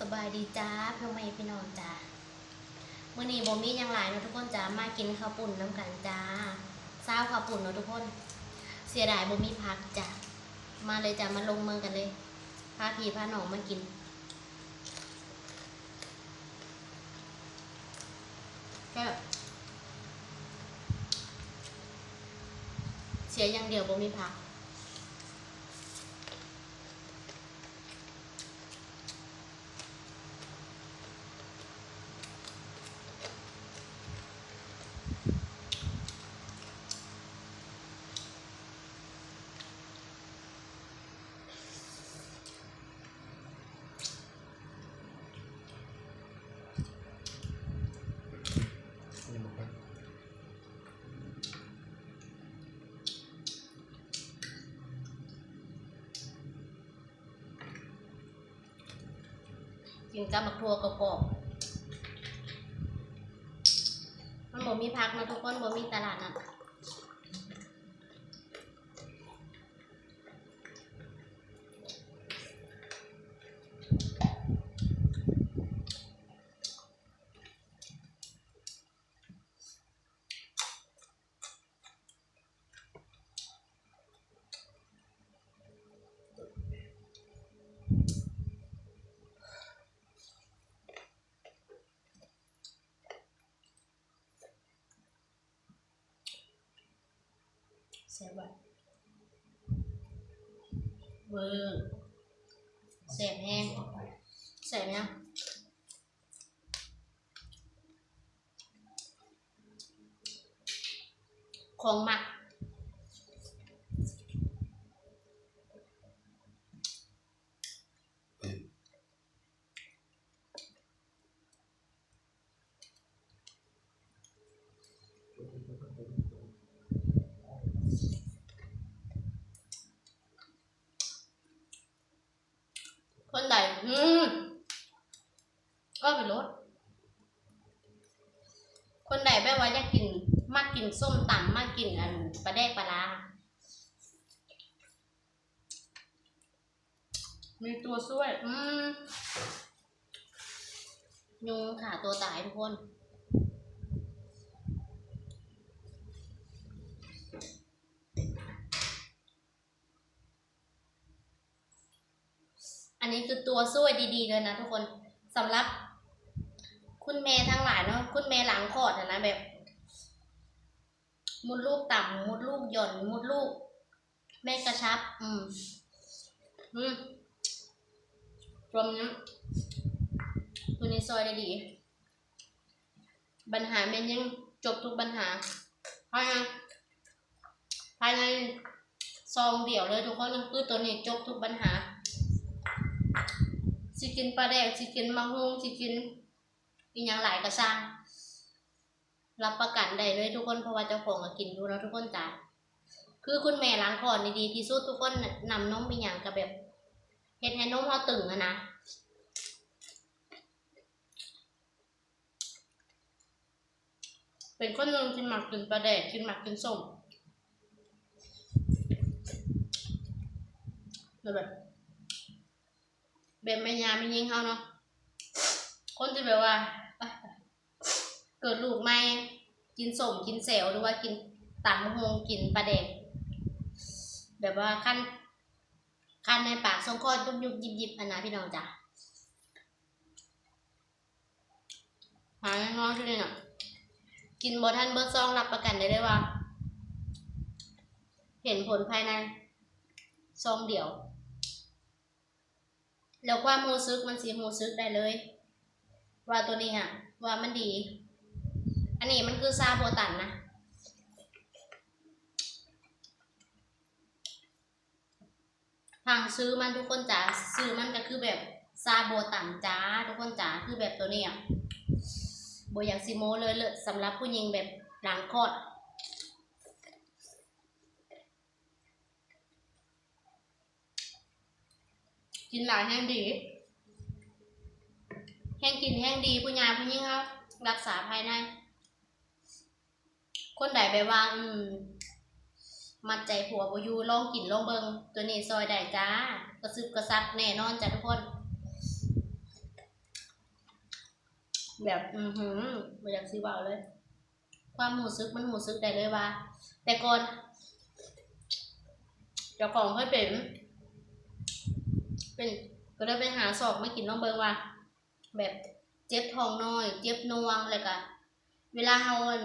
สบายดีจ้าพ่อแม่พี่น้องจ้าเมื่อนี้บ่มียังหลายเนาะทุกคนจ้ามากินข้าวปุ่นน้ำกันจ้าเศร้าข้าวปุ่นเนาะทุกคน เสียดายบ่มีพักจ้ามาเลยจ้ามาลงเมืองกันเลยพาพี่พาหนองมากินก็เสียอย่างเดียวบ่มีพัก กินกับบักทัวกรอบมันบ่มีพักนะทุกคนบ่มีตลาดนะ แซ่บว่ะเบอร์แสบแห้งแสบยังของหมัก คนใดอืมก็ไปรถคนใดแม่ว่าอยากกิน มากกินส้มตำมากกินอันปลาแดกปลาลามีตัวช่วย อืมยุงขาตัวตายทุกคน อันนี้คือ ตัวช่วยดีๆเลยนะทุกคนสำหรับ คุณแม่ทั้งหลายเนาะคุณแม่หลังคลอดอะนะแบบ มุดลูกต่ำมุดลูกหย่อน มุดลูกแม่กระชับ อืม อืมรวมนี้ตัวนี้ซอยได้ดี ปัญหาแม่ยังจบทุกปัญหาภายในภายในซองเดี่ยวเลยทุกคนคือตัวนี้จบทุกปัญหา สิกินปลาแดกสิกินมังฮุงสิกินอีกอย่างหลายก็ช่างรับประกันได้เลยทุกคนเพราะว่าเจ้าของก็กินดูแล้วทุกคนจ้าคือคุณแม่ล้างคอนี่ดีที่สุดทุกคนน่ะนำนมไปอย่างกับแบบเฮ็ดให้นมเขาตึงอะนะเป็นคนนึงที่มักกินปลาแดกที่มักกินส้มแล้วแบบ แบบแม่ยาไม่ยิงเขาเนาะคนจะแบบว่า เกิดลูกไม่กินสมกินเซลหรือว่ากินตำมะฮงกินปลาแดกแบบว่าขั้นขั้นในปากทรงคอยุบยุบยิบยิบอันนะพี่น้องจ้ะหาน้องที่นี่น่ะกินบท่านเบิร์ซองรับประกันได้เลยว่า เห็นผลภายในซองเดียว แล้วความรู้สึกมันสีรู้สึกได้เลย ว่าตัวนี้ฮะว่ามันดี อันนี้มันคือซาโบตันนะทางซื้อมันทุกคนจ๋าซื้อมันก็คือแบบซาโบตันจ้าทุกคนจ๋าคือแบบตัวนี้อะโบอยากซิโมเลยเลยสำหรับผู้หญิงแบบหลังคลอด กินหลายแห้งดี แห้งกินแห้งดีผู้ยาผู้ยิ่งครับรักษาภายใน คนใดแบบว่าอืมมัดใจผัวบอยู่ลองกินลองเบิงตัวนี้ซอยได้จ้า กระซึบกระซับแน่นอนจ้ะทุกคน แบบอือหือไม่อยากซีว่าเลย ความหูซึกมันหูซึกได้เลยว่า แต่ก่อนเจ้าของเคยเป็น เป็นก็ได้ไปหาสอบมากินน้องเบิงว่า แบบเจ็บท้องน้อย เจ็บนวงแล้วก็เวลาเฮาอั่น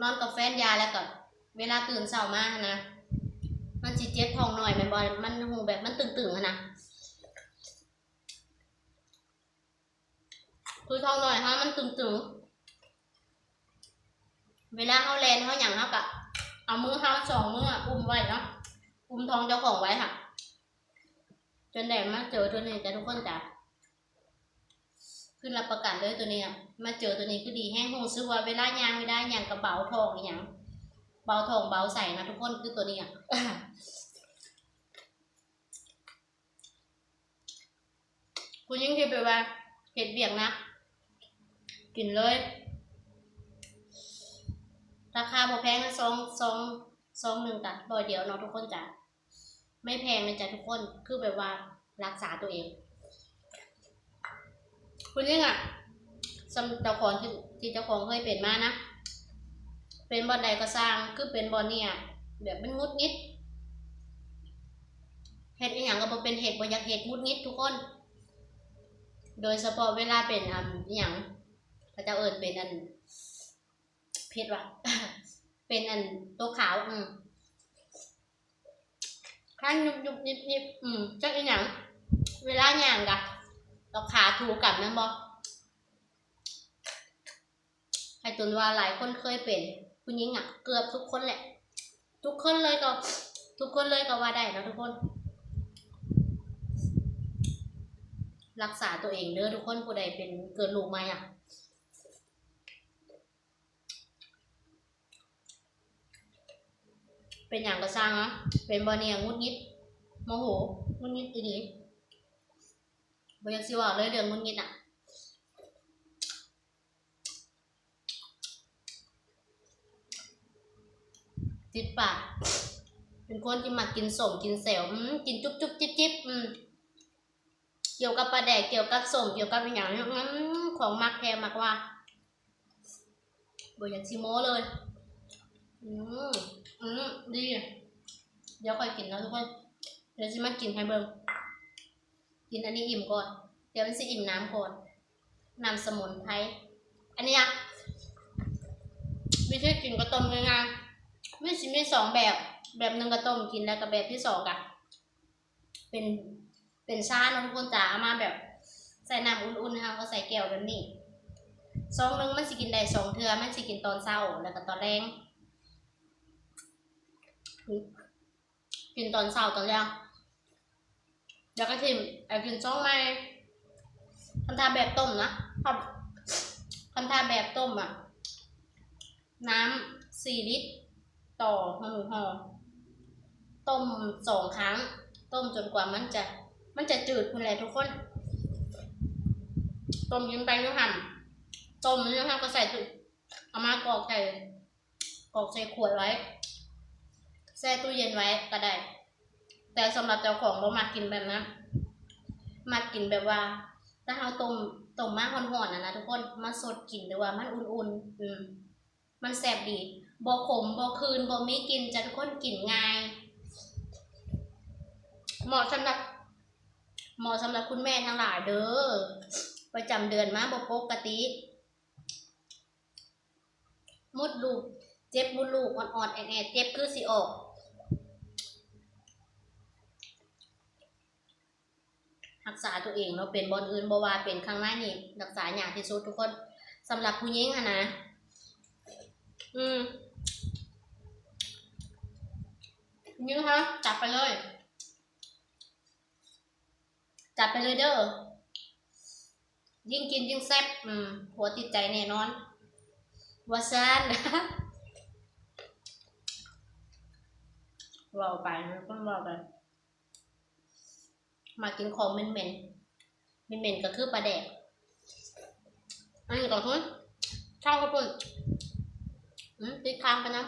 นอนกับแฟนยาแล้วก็เวลาตื่นเช้ามานะมันสิเจ็บท้องหน่อยมันบอมันหูแบบมันตึงๆอะนะคือท้องหน่อยฮะมันตึงๆเวลาเขาแลนเขาอย่างเขากะเอามือเขาสองมืออะอุ้มไว้เนาะอุ้มท้องเจ้าของไว้ค่ะ จนแดดมาเจอตัวนี้จ้ะทุกคนจ้ะคือรับประกันเลยตัวนี้อะมาเจอตัวนี้คือดีแห้งหูซึกว่าเวลายางไม่ได้ยางกระเป๋าทองอย่างเบาทองเบาใส่นะทุกคนคือตัวนี้อะคุณยิ่งคิดไปว่าเห็ดเบียงนะกินเลย ราคาพอแพงนะซองซองซองหนึ่งจ้ะรอยเดียวเนาะทุกคนจ้ะ ไม่แพงเลยจ้ะทุกคน คือแบบว่ารักษาตัวเองคุณยิ่งอะสำเจ้าของที่ที่เจ้าของเคยเป็นมานะ เป็นบอลใดก็สร้าง คือเป็นบอลเนี่ยแบบมันงุดงิดเห็ดอีหยังก็บ่เป็นเห็ดบ่อยากเห็ดงุดงิดทุกคน โดยเฉพาะเวลาเป็นอันอหย่างพระเจ้าเอิญเป็นอันเพชรวะเป็นอันตัวขาวอืม ข้างยุบยุบยิบยิบอืมจักอีหยังเวลาหย่างกะเราขาถูกับแม่นบ่ให้ตุนว่าหลายคนเคยเป็นผู้หญิงอะ เกือบทุกคนแหละ ทุกคนเลยก็ ทุกคนเลยก็ว่าได้นะทุกคน รักษาตัวเองเด้อทุกคนผู้ใดเป็นเกิดลูกมาอะ เป็นอย่างก็สร้างนะเป็นบอเนียงุดงิดโมโหงุดงิดอีดีบอยากสิว่าเลยเรื่องงุดงิดอะติดปากเป็นคนที่มากินสมกินเซลอืมกินจุ๊บจุ๊บจิ๊บจิ๊บเกี่ยวกับปลาแดกเกี่ยวกับสมเกี่ยวกับอย่างนี้ของมักแพงมากว่าบอยากชิโมเลย อืมอืมดีเดี๋ยวค่อยกินแล้วทุกคนเดี๋ยวจะมากินให้เบิ่งกินอันนี้อิ่มก่อน เดี๋ยวมันจะอิ่มน้ำก่อนน้ำสมุนไพรอันนี้อะวิธีกินก็ต้มง่ายๆวิธีมีสองแบบ แบบหนึ่งก็ต้มกินแล้วก็แบบที่สองอะเป็นเป็นชาเนาะทุกคนจ๋ามาแบบ ใส่น้ำอุ่นๆค่ะก็ใส่แก้วแบบนี้ซองหนึงมันสิกินได้สองเทือมันสิกินตอนเช้าแล้วก็ตอนแรง กินตอนเช้าตอนแรงแล้วก็ทิมเอากินซองใหม่คันทาแบบต้มนะคันคันทาแบบต้มอะ น้ำสี่ลิตร ต่อหนึ่งห่อต้มสองครั้ง ต้มจนกว่ามันจะ มันจะจืดคุณแหละทุกคน ต้มยิงไปยังหั่นต้มยังหั่นก็ใส่ตุเอามากรอกใส่กรอกใส่ขวดไว้ แช่ตู้เย็นไว้ก็ได้ แต่สำหรับเจ้าของเรามากินแบบนั้นมากินแบบว่า ถ้าเราต้มต้มมาห่อนๆนะนะทุกคนมาสดกินหรือว่ามันอุ่นๆอืมมันแสบดีบ่ขมบ่คืนบ่มีกินจะทุกคนกินง่ายเหมาะสำหรับเหมาะสำหรับคุณแม่ทั้งหลายเด้อประจำเดือนมาบ่ปกติมุดลูก เจ็บมุดลูกอ่อนๆแอดๆเจ็บคือสิออก รักษาตัวเองเนาะเป็นบอนอื่นบ่ว่าเป็นข้างหน้านี่รักษาอย่างที่สุดทุกคนสำหรับผู้หญิงอะนะ อืมนี่นะคะจับไปเลย จัดไปเลยเด้อยิ่งกินยิ่งแซ่บอืมหัวติดใจแน่นอนวาซานเราไปนะต้องเราไป มากินของเหม็นเหม็นเหม็นเมนๆก็คือปลาแดกอันนี้ก็คุณช่างกระปุ่นอืมติดค้างไปนะ